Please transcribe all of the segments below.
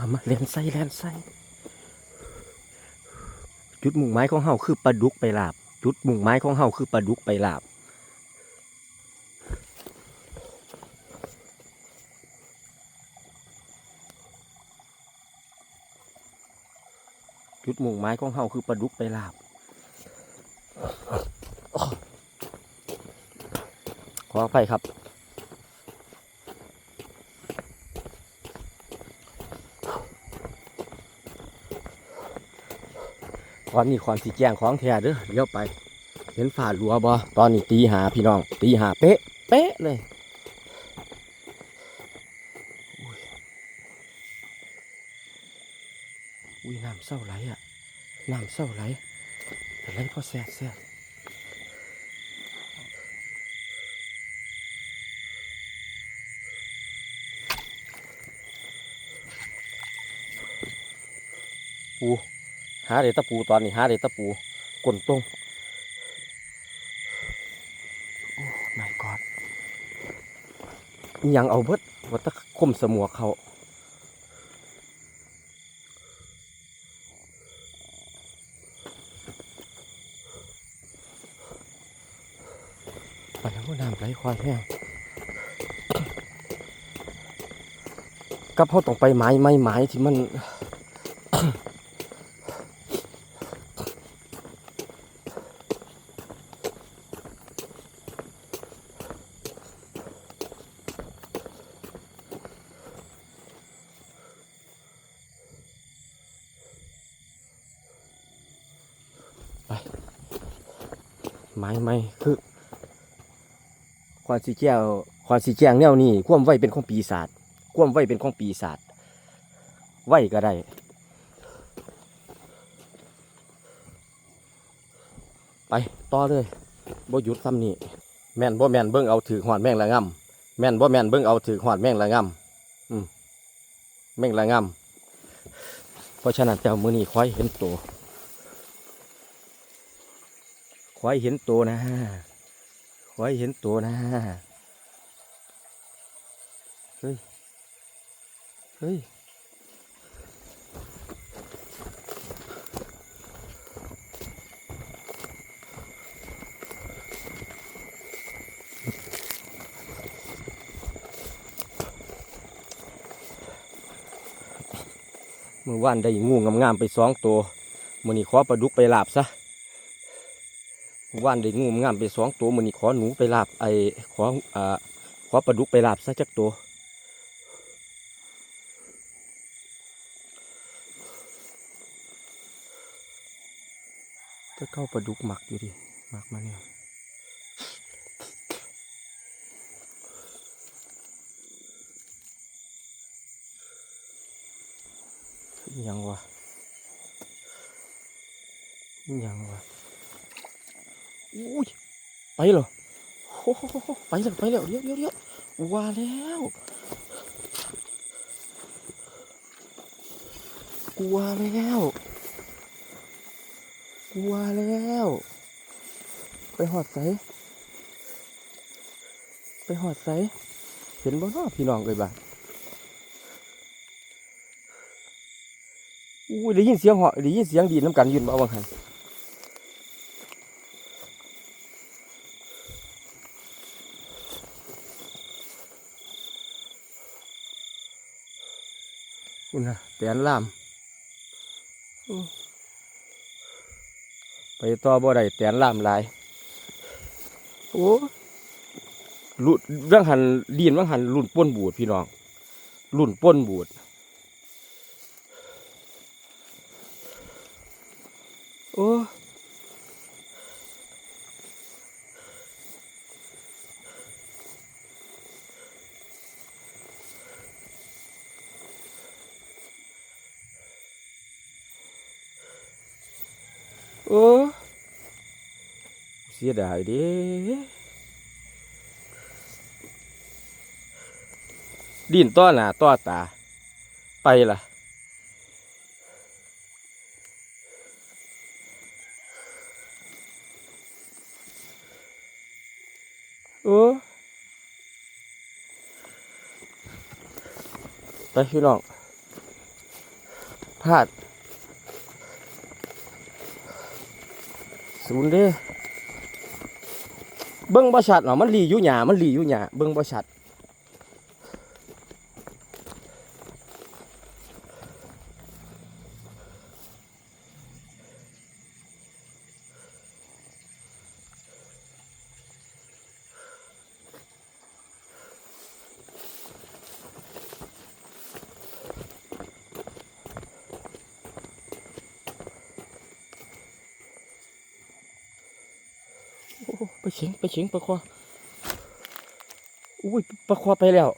มามาแลนไส้แลนไส้จุดมุ่งหมายของเฮาคือปลาดุกไปลาบ จุดมุ่งหมายของเฮาคือปลาดุกไปลาบจุดมุ่งหมายของเฮาคือปลาดุกไปลาบขออภัยครับ ตอนนี้ความสีแจ้งของแท้เด้อเลี้ยวไป เห็นฝ่าหลัวบอตอนนี้ตีหาพี่น้อง ตีหาเป๊ะ เป๊ะเลยอุ้ยน้ำเศร้าไหลอะน้ำเศร้าไหลแต่ไหลเพราะแซ่บแซ่บปู หาเดตะปูตอนนี้หาเดตะปูกลนตรงโอ้ my god อิหยังเอาเบิดวัตะคมสมวเขาไปแล้วก็น้ำไหลควายแห้งกับเขาต้องไปไม้ไม้ไม้ที่มัน ไม้ไมคือความสีแก้วความสีแจ้งแนวนี้ควมไวเป็นของปีศาจควมไวเป็นของปีศาจไวก็ได้ไปต่อเลยบ่หยุดซ้ำนี่แม่นบ่แม่นเบิ่งเอาถือหอดแม่งละงำแม่นบ่แม่นเบิ่งเอาถือหอดแม่งละงำอืมแม่งละงำเพราะฉะนั้นเจ้ามือนี้คอยเห็นตัว ขอให้เห็นตัวนะขอให้เห็นตัวนะเฮ้ยเฮ้ยเมื่อวานได้งูงามๆไปสองตัวมื่อนี้ขอปลาดุกไปหลาบซะ ว่านได้งูงามไปสองตัวมือนี้ขอหนูไปลาบไอขออ่าขอปลาดุกไปลาบซะจักตัวจะเข้าปลาดุกหมักอยู่ดิหมักมาเนี่ยยังวะยังวะ อุ้ยไปเหรอโอ้โหไปแล้วไปแล้วเลี้ยวเลี้ยวเลี้ยวว่าแล้วกลัวแล้วกลัวแล้ว ไปหอดใสไปหอดใสเห็นบ่เนาะพี่น้องเลยบ้าอุ้ยได้ยินเสียงเหาะได้ยินเสียงดีน้ำกันยืนบ่าบังหัน คุณนะแตนล่ามอู้ไปต่อบ่ได้แตนล่ามหลาย โอ้ลุ่นเรื่องหันดีนว่างหันลุ่นป้นบูดพี่น้องลุ่นป้นบูดโอ้ โอ้เสียดายเดิดินต้อหน้าต้อตา ไปล่ะ โอ้ไปพี่น้องพลาด ศูนย์เด้อเบิ้งบ่ชัดเนาะมันหลีอยู่หยามันหลีอยู่หยาเบิ้งบ่ชัด ไปเฉียงไปเฉียงปลาควาอุ้ยปลาควาไปแล้ว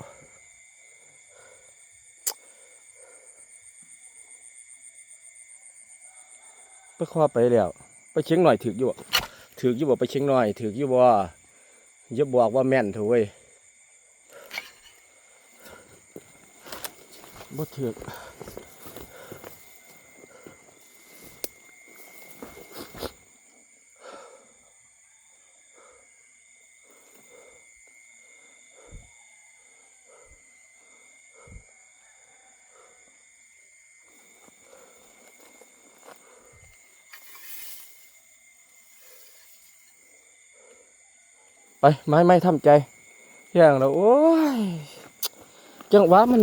ปลาควาไปแล้วไปเฉียงหน่อยถืออยู่บ่ถืออยู่บ่ไปเฉียงหน่อยถืออยู่บ่อย่าบอกว่าแม่นเถอะเว้ยบ่ถือ ไปไม่ไม่ทำใจ อย่างเราโอ้ยจังหวะมัน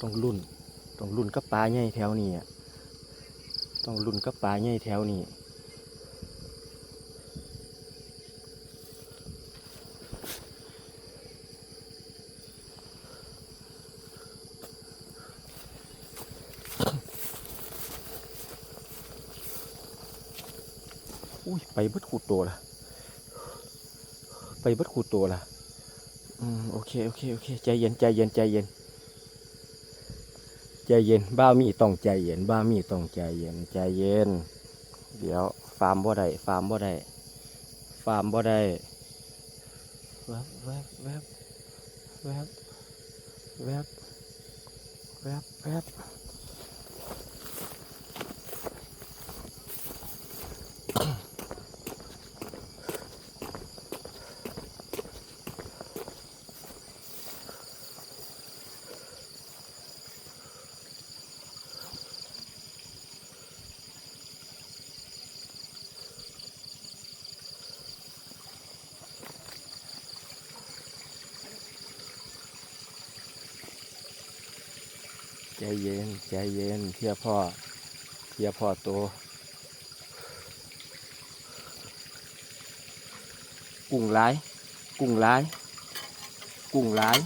ต้องรุ่นต้องรุ่นกับปลาใหญ่แถวนี้อะต้องรุ่นกับปลาใหญ่แถวนี้ ยไปบิดขูดตัวละไปบิดขูดตัวละอืมโอเคโอเคโอเคใจเย็นใจเย็นใจเย็นใจเย็นบ้ามีต้องใจเย็นบ้ามีต้องใจเย็นใจเย็น เดี๋ยวฟาร์มบ่ได้ฟาร์มบ่ได้ฟาร์มบ่ได้แวบแวบแวบแวบแวบแวบแวบ เย็น ใจเย็นเทียพ่อเทียพ่อโตกุ้งหลาย กุ้งหลาย กุ้งหลาย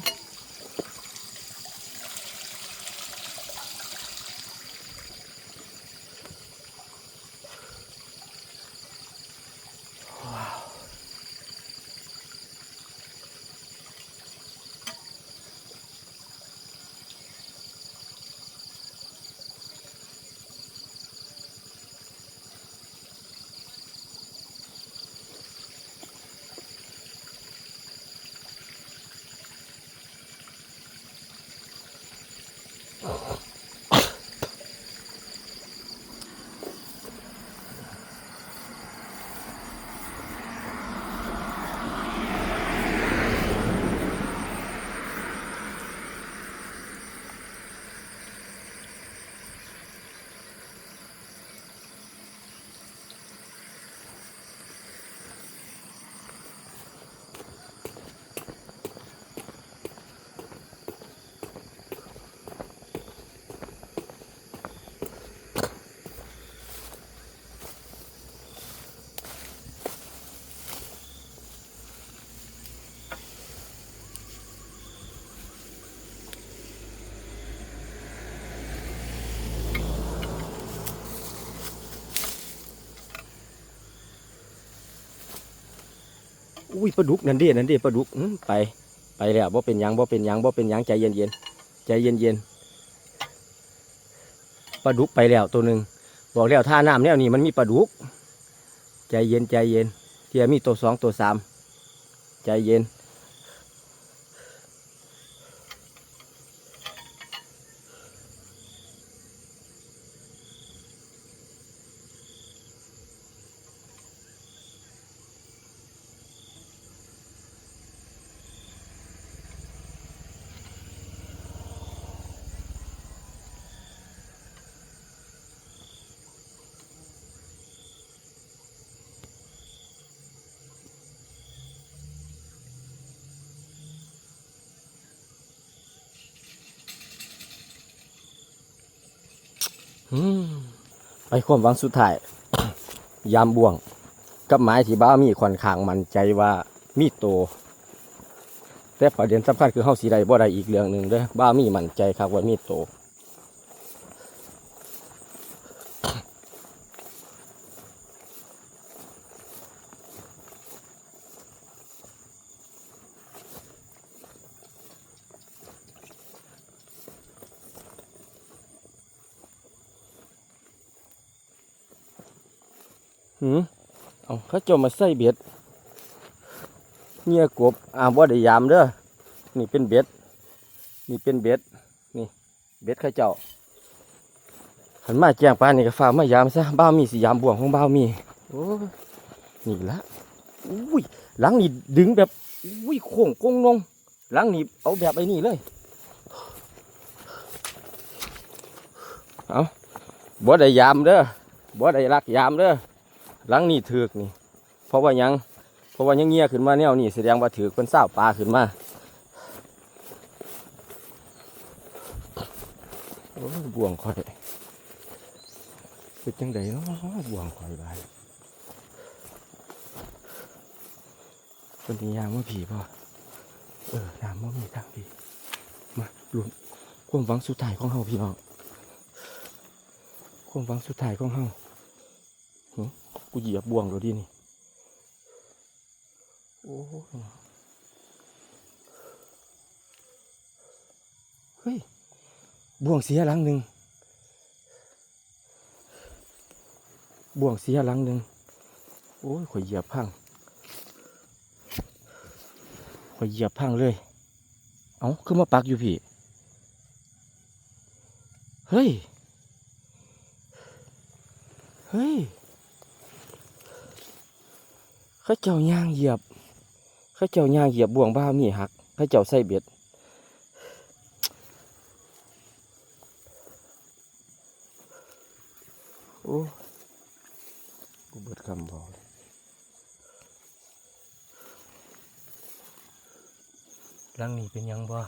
อุ้ยปลาดุกนั่นดินั่นดิปลาดุกไปไปแล้วบ่เป็นยังบ่เป็นยังบ่เป็นยังใจเย็นเย็นใจเย็นเย็นปลาดุกไปแล้วตัวหนึ่งบอกแล้วท่าน้ำแนวนี้มันมีปลาดุก ใจเย็นใจเย็นเทียมีตัวสองตัวสามใจเย็น ไปความหวังสุดท้าย ยามบ่วง กับไม้ที่บ้ามีค่อนข้างมั่นใจว่ามีโต แต่ประเด็นสำคัญคือเฮาสีใดบ่ได้อีกเรื่องหนึ่งเด้อบ้ามีมั่นใจครับว่ามีโต เอาเขาจะมาใส่เบ็ดเงียกบอ่าบ่ได้ยามเด้อนี่เป็นเบ็ดนี่เป็นเบ็ดนี่เบ็ดเขาเจ้าหันมาแจ้งปลานี่ก็ฝามายามซะบ้ามีสิยามบ่วงของบ้ามีโอ้นี่ละอุ้ยหลังนี่ดึงแบบอุ้ยโค้งโกงลงหลังนี่เอาแบบไอ้นี่เลยเอาบ่ได้ยามเด้อบ่ได้รักยามเด้อหลังนี่ถือกนี่ เพราะว่ายังเพราะว่ายังเงียขึ้นมาแนวนี่แสดงว่าถือกเป็นเศร้าปลาขึ้นมาบ่วงคอยเป็นจังไดเนาะบ่วงคอยบายคนนี้ยามว่าผีป่ะเออยามว่ามีทางผีมารวมความหวังสุดท้ายของเฮาพี่น้องความหวังสุดท้ายของเฮากูเหยียบบ่วงแล้วดินี่ โอ้โหเฮ้ย บ่วงเสียหลังหนึ่ง บ่วงเสียหลังหนึ่ง โอ้ยข่อยเหยียบพัง ข่อยเหยียบพังเลย เอ้าขึ้นมาปักอยู่พี่ เฮ้ย เฮ้ยเขาเจ้าย่างเหยียบ ขาเจ้าย่างเหยียบบ่วงบ้ามีหักเขาเจ้าใส่เบ็ดโอ้กูเบิดคำบอกลังนี้เป็นยังบ่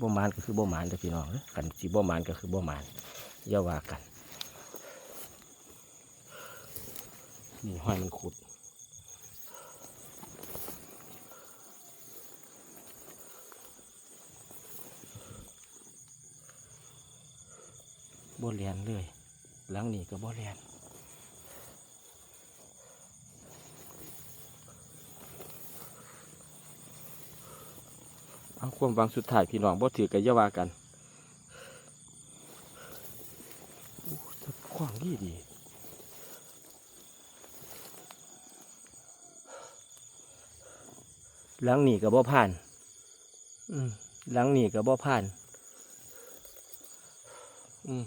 บ่มานก็คือบ่มานเด้อพี่น้องกันสิบ่มานก็คือบ่มานอย่าว่ากันนี่ห้อยมันขุด บ่เลียนเลย หลังนี้ก็บ่เลียนเอาความหวังสุดท้ายพี่น้องบ่ถือกับยาวากันขวางดีดีหลังหนีกับบ่ผ่าน อืมหลังหนีกับบ่ผ่าน อืม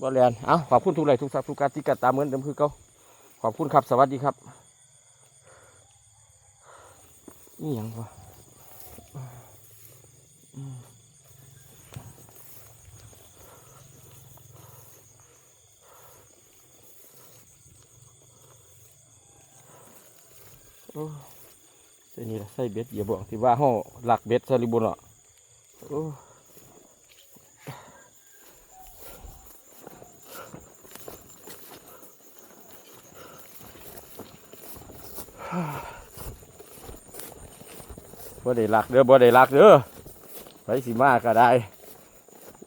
บ่แลนเอาขอบคุณทุกไลทุกสับทุกการที่กัดตามเหมือนเดิมคือเก่าขอบคุณครับ สวัสดีครับ นี่ยังวะอืมโอ้ใส่นี่ละใส่เบ็ดอย่าบอกที่ว่าห้อหลักเบ็ดซาลิบุนอะโอ้ บ่ได้ลักเด้อบ่ได้ลักเด้อไปสิมาก็ได้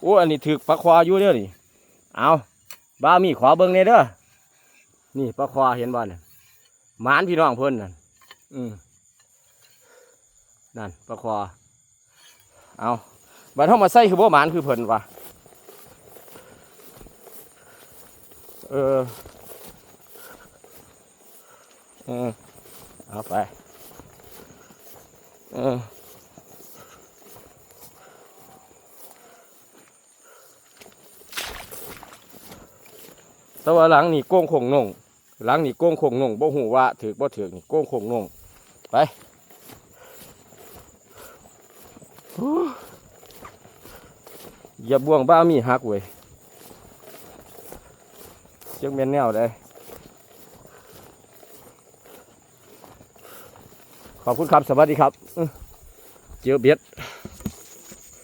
โอ้อันนี้ถึกปลาควาอยู่เด้อนี่เอาบ้ามีขอเบิ่งเนี่ยเด้อนี่ปลาควาเห็นบ่เนี่ยหมานพี่น้องเพิ่นนั่นอืมนั่นปลาคอเอาบัดเฮามาใส่คือบ่หมานคือเพิ่นวะเออเออ เอาไป เออแต่ว่าหลังนี่โก้งคงนงหลังนี่โก้งคงนงบ่หูว่าถือบ่ถือนี่โก้งคงนงไปอย่าบ่วงบ้ามีหักเว้ยจังเป็นแนวได้ ขอบคุณครับ สวัสดีครับ เจียวเบียด